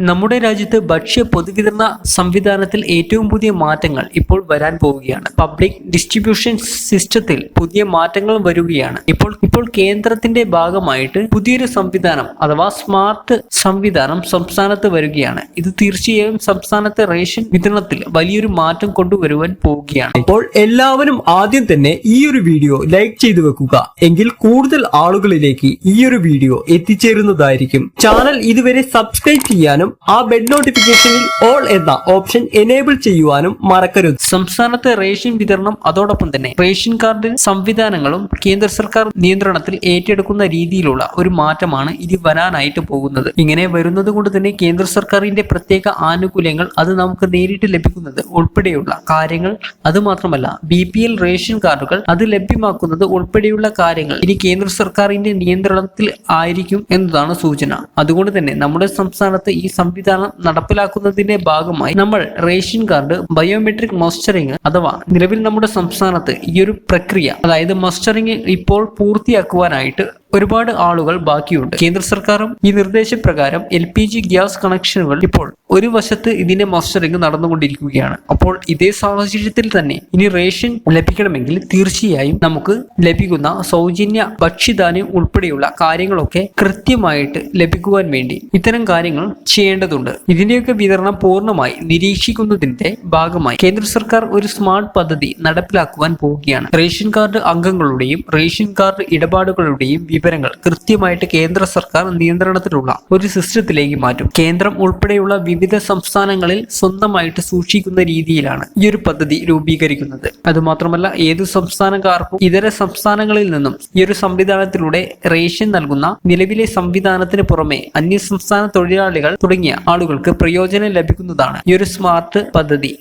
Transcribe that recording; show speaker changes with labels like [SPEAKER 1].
[SPEAKER 1] നമ്മുടെ രാജ്യത്ത് ഭക്ഷ്യ പൊതുവിതരണ സംവിധാനത്തിൽ ഏറ്റവും പുതിയ മാറ്റങ്ങൾ ഇപ്പോൾ വരാൻ പോവുകയാണ്. പബ്ലിക് ഡിസ്ട്രിബ്യൂഷൻ സിസ്റ്റത്തിൽ പുതിയ മാറ്റങ്ങൾ വരികയാണ്. ഇപ്പോൾ ഇപ്പോൾ കേന്ദ്രത്തിന്റെ ഭാഗമായിട്ട് പുതിയൊരു സംവിധാനം അഥവാ സ്മാർട്ട് സംവിധാനം സംസ്ഥാനത്ത് വരികയാണ്. ഇത് തീർച്ചയായും സംസ്ഥാനത്തെ റേഷൻ വിതരണത്തിൽ വലിയൊരു മാറ്റം കൊണ്ടുവരുവാൻ പോവുകയാണ്.
[SPEAKER 2] അപ്പോൾ എല്ലാവരും ആദ്യം തന്നെ ഈ ഒരു വീഡിയോ ലൈക്ക് ചെയ്തു വെക്കുക. എങ്കിൽ കൂടുതൽ ആളുകളിലേക്ക് ഈ ഒരു വീഡിയോ എത്തിച്ചേരുന്നതായിരിക്കും. ചാനൽ ഇതുവരെ സബ്സ്ക്രൈബ് ചെയ്യാനും ആ ബെഡ് നോട്ടിഫിക്കേഷനിൽ ഓൾ എന്ന ഓപ്ഷൻ എനേബിൾ ചെയ്യുവാനും മറക്കരുത്.
[SPEAKER 1] സംസ്ഥാനത്തെ റേഷൻ വിതരണം അതോടൊപ്പം തന്നെ റേഷൻ കാർഡ് സംവിധാനങ്ങളും കേന്ദ്ര സർക്കാർ നിയന്ത്രണത്തിൽ ഏറ്റെടുക്കുന്ന രീതിയിലുള്ള ഒരു മാറ്റമാണ് ഇത് വരാനായിട്ട് പോകുന്നത്. ഇങ്ങനെ വരുന്നത് കൊണ്ട് തന്നെ കേന്ദ്ര സർക്കാരിന്റെ പ്രത്യേക ആനുകൂല്യങ്ങൾ അത് നമുക്ക് നേരിട്ട് ലഭിക്കുന്നത് ഉൾപ്പെടെയുള്ള കാര്യങ്ങൾ. അത് മാത്രമല്ല ബി പി എൽ റേഷൻ കാർഡുകൾ അത് ലഭ്യമാക്കുന്നത് ഉൾപ്പെടെയുള്ള കാര്യങ്ങൾ ഇനി കേന്ദ്ര സർക്കാരിന്റെ നിയന്ത്രണത്തിൽ ആയിരിക്കും എന്നതാണ് സൂചന. അതുകൊണ്ട് തന്നെ നമ്മുടെ സംസ്ഥാനത്ത് ഈ സംവിധാനം നടപ്പിലാക്കുന്നതിന്റെ ഭാഗമായി നമ്മൾ റേഷൻ കാർഡ് ബയോമെട്രിക് മസ്റ്ററിംഗ് അഥവാ നിലവിൽ നമ്മുടെ സംസ്ഥാനത്ത് ഈ ഒരു പ്രക്രിയ അതായത് മസ്റ്ററിംഗ് ഇപ്പോൾ പൂർത്തിയാക്കുവാനായിട്ട് ഒരുപാട് ആളുകൾ ബാക്കിയുണ്ട്. കേന്ദ്ര സർക്കാരും ഈ നിർദ്ദേശപ്രകാരം എൽ പി ജി ഗ്യാസ് കണക്ഷനുകൾ ഇപ്പോൾ ഒരു വശത്ത് ഇതിന്റെ മസ്റ്ററിംഗ് നടന്നുകൊണ്ടിരിക്കുകയാണ്. അപ്പോൾ ഇതേ സാഹചര്യത്തിൽ തന്നെ ഇനി റേഷൻ ലഭിക്കണമെങ്കിൽ തീർച്ചയായും നമുക്ക് ലഭിക്കുന്ന സൗജന്യ ഭക്ഷ്യധാന്യം ഉൾപ്പെടെയുള്ള കാര്യങ്ങളൊക്കെ കൃത്യമായിട്ട് ലഭിക്കുവാൻ വേണ്ടി ഇത്തരം കാര്യങ്ങൾ ചെയ്യേണ്ടതുണ്ട്. ഇതിന്റെയൊക്കെ വിതരണം പൂർണമായി നിരീക്ഷിക്കുന്നതിന്റെ ഭാഗമായി കേന്ദ്ര സർക്കാർ ഒരു സ്മാർട്ട് പദ്ധതി നടപ്പിലാക്കുവാൻ പോവുകയാണ്. റേഷൻ കാർഡ് അംഗങ്ങളുടെയും റേഷൻ കാർഡ് ഇടപാടുകളുടെയും വിവരങ്ങൾ കൃത്യമായിട്ട് കേന്ദ്ര സർക്കാർ നിയന്ത്രണത്തിലുള്ള ഒരു സിസ്റ്റത്തിലേക്ക് മാറ്റും. കേന്ദ്രം ഉൾപ്പെടെയുള്ള വിവിധ സംസ്ഥാനങ്ങളിൽ സ്വന്തമായിട്ട് സൂക്ഷിക്കുന്ന രീതിയിലാണ് ഈ ഒരു പദ്ധതി രൂപീകരിക്കുന്നത്. അതുമാത്രമല്ല ഏതു സംസ്ഥാനക്കാർക്കും ഇതര സംസ്ഥാനങ്ങളിൽ നിന്നും ഈ ഒരു സംവിധാനത്തിലൂടെ റേഷൻ നൽകുന്ന നിലവിലെ സംവിധാനത്തിന് പുറമെ അന്യ സംസ്ഥാന തൊഴിലാളികൾ തുടങ്ങിയ ആളുകൾക്ക് പ്രയോജനം ലഭിക്കുന്നതാണ് ഈ ഒരു സ്മാർട്ട് പദ്ധതി.